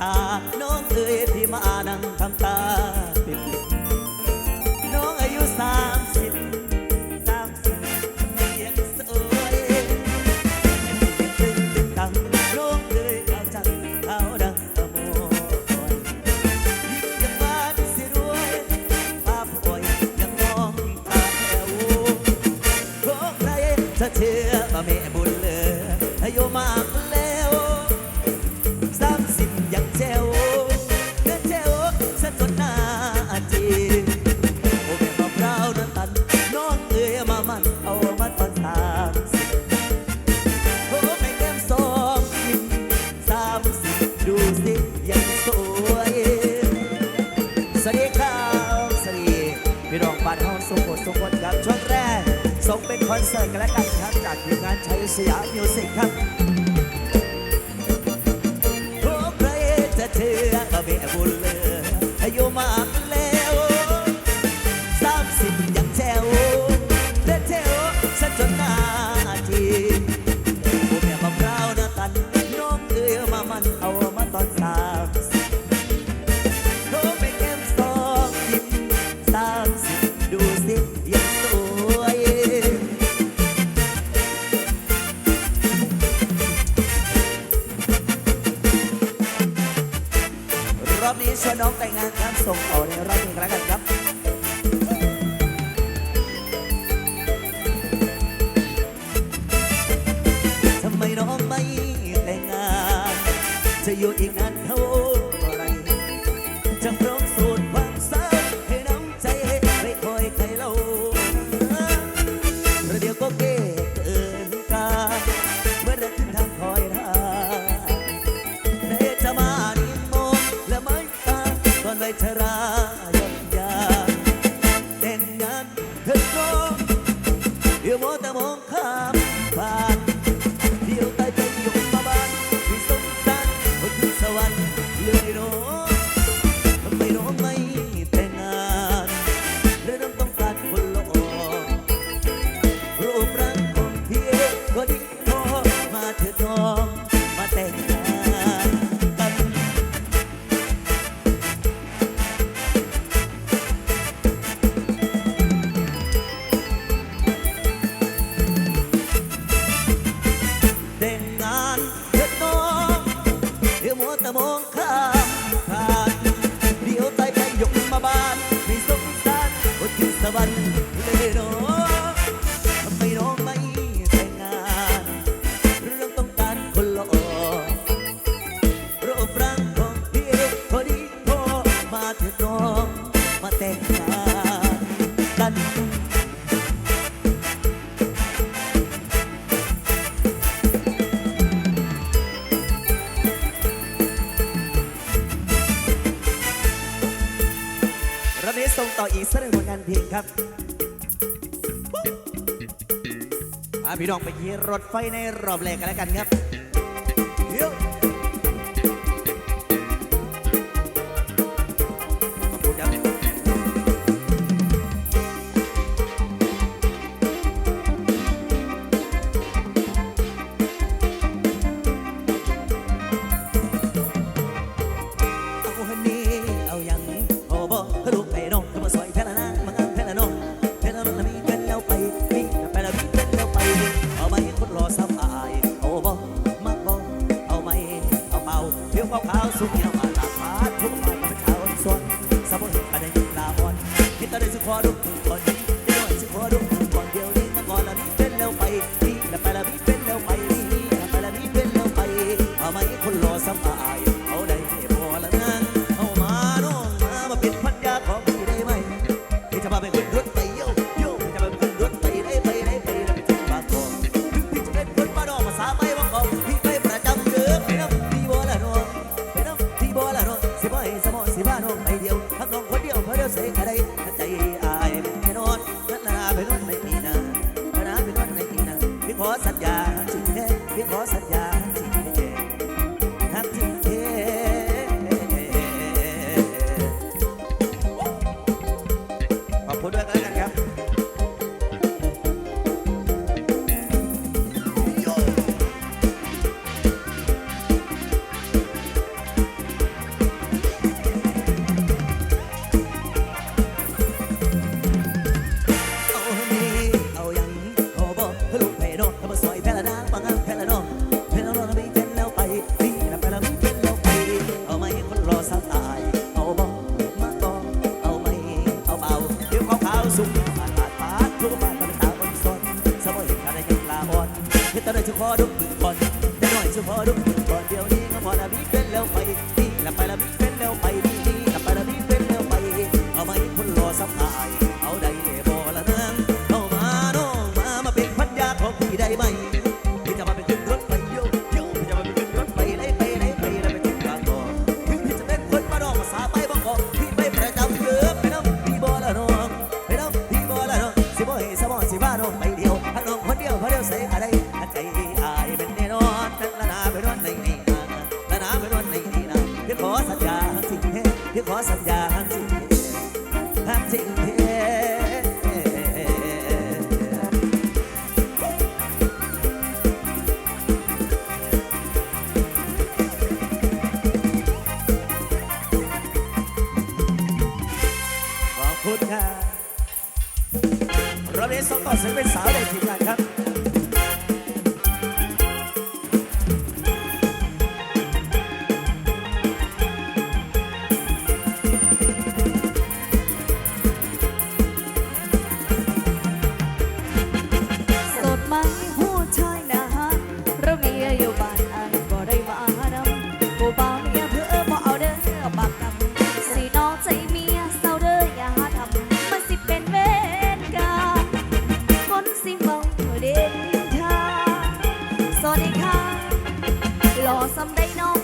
จาน้องเอ๋ยที่มา คอนเสิร์ตกันแล้วกันครับจากทีมงานชัยสยามมิวสิกครับ ชวนน้องแต่งงานครับส่งต่อในรอบเพลงแล้วกันครับทำไมน้องไม่แต่งงานจะอยู่อีกนาน อมาแต่งงานกันเด่นงานเถิดน้องเดี๋ยวมัวแต่มองข้ามผ่านเดี๋ยวใจยแกงยกมาบ้านไม่สงสารบนทิศตะวัน ต่ออีกสักหนึ่งผลงานเพลงครับพาพี่น้องไปยีรถไฟในรอบแรกกันแล้วกันครับเดี๋ so cosas. พอดุบึงบอลน้อยจะพอดุบึงบอลเดี๋ยวนี้ก็พอละบิ๊เป็นแล้วไปนี่ละไปละบิ๊เป็นแล้วไป สวัสดีค่ะหล่อซ้ำได้น้อ